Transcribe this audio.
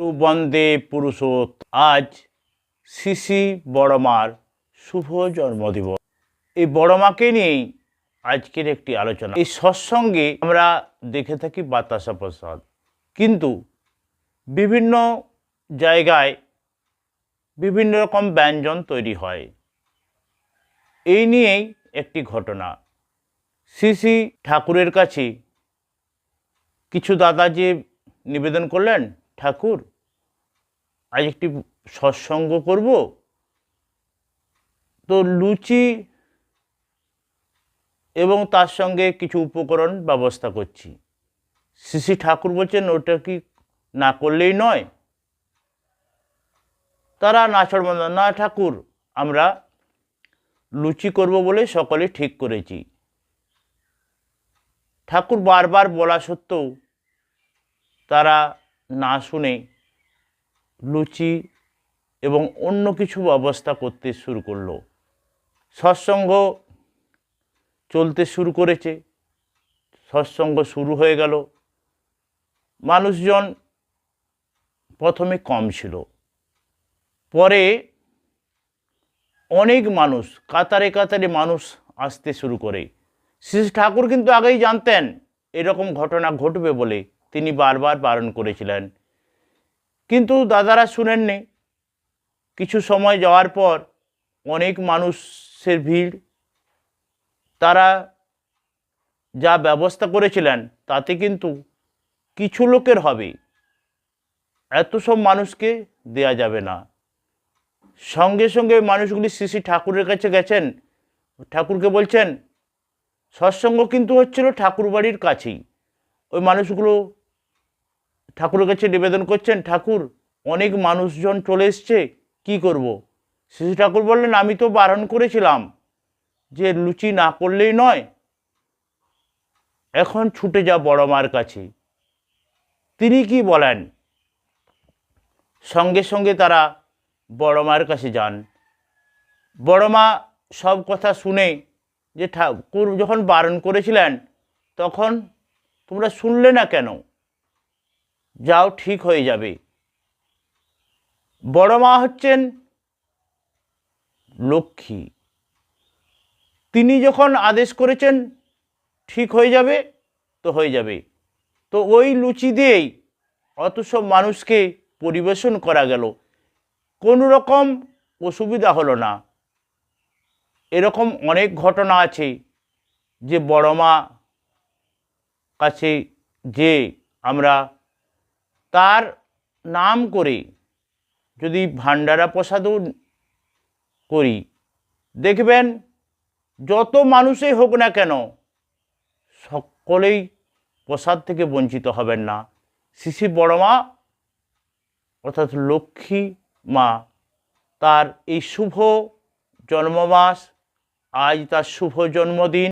বন্দে পুরুষোত আজ শিশি বড়মার শুভ জন্মদিবস। এই বড়মাকে নিয়েই আজকের একটি আলোচনা। এই সৎসঙ্গে আমরা দেখে থাকি বাতাসা প্রসাদ। কিন্তু বিভিন্ন জায়গায় বিভিন্ন রকম ব্যঞ্জন তৈরি হয়। এই নিয়েই একটি ঘটনা। শ্রী ঠাকুরের কাছে কিছু দাদা যে নিবেদন করলেন ঠাকুর, আজ একটি সৎসঙ্গ করব। তো লুচি এবং তার সঙ্গে কিছু উপকরণ ব্যবস্থা করছি। শ্রী ঠাকুর বলছেন, ওটা কি না করলেই নয়? তারা নাচড় না ঠাকুর, আমরা লুচি করব বলে সকলে ঠিক করেছি। ঠাকুর বারবার বলা সত্ত্বেও তারা না শুনে লুচি এবং অন্য কিছু ব্যবস্থা করতে শুরু করল। সৎসঙ্গ চলতে শুরু করেছে। সৎসঙ্গ শুরু হয়ে গেল। মানুষজন প্রথমে কম ছিল। পরে অনেক মানুষ, কাতারে কাতারে মানুষ আসতে শুরু করে। শ্রী ঠাকুর কিন্তু আগেই জানতেন, এরকম ঘটনা ঘটবে বলে। তিনি বারবার বারণ করেছিলেন। কিন্তু দাদারা শুনেননি। কিছু সময় যাওয়ার পর অনেক মানুষের ভিড়, তারা যা ব্যবস্থা করেছিলেন তাতে কিন্তু কিছু লোকের হবে। এত সব মানুষকে দেয়া যাবে না। সঙ্গে সঙ্গে মানুষগুলি শ্রী ঠাকুরের কাছে গেছেন। ঠাকুরকে বলছেন, সৎসঙ্গ কিন্তু হচ্ছিল ঠাকুর বাড়ির কাছেই। ওই মানুষগুলো ঠাকুরের কাছে নিবেদন করছেন, ঠাকুর, অনেক মানুষজন চলে এসছে, কি করব। শ্রী ঠাকুর বললেন, আমি তো বারণ করেছিলাম যে লুচি না করলেই নয়। এখন ছুটে যা বড় মার কাছে। তিনি কি বলেন? সঙ্গে সঙ্গে তারা বড় মায়ের কাছে যান। বড় মা সব কথা শুনে যে ঠাকুর যখন বারণ করেছিলেন, তখন তোমরা শুনলে না কেন? যাও ঠিক হয়ে যাবে। বড় মা হচ্ছেন লক্ষ্মী। তিনি যখন আদেশ করেছেন, ঠিক হয়ে যাবে, তো হয়ে যাবে। তো ওই লুচি দিয়েই অত সব মানুষকে পরিবেশন করা গেল। কোনো রকম অসুবিধা হলো না। এরকম অনেক ঘটনা আছে যে বড় মা কাছে যে আমরা তার নাম করে যদি ভান্ডারা প্রসাদও করি, দেখবেন যত মানুষই হোক না কেন সকলেই প্রসাদ থেকে বঞ্চিত হবেন না। শিশি বড় মা অর্থাৎ লক্ষ্মী মা তার এই শুভ জন্মমাস, আজ তার শুভ জন্মদিন।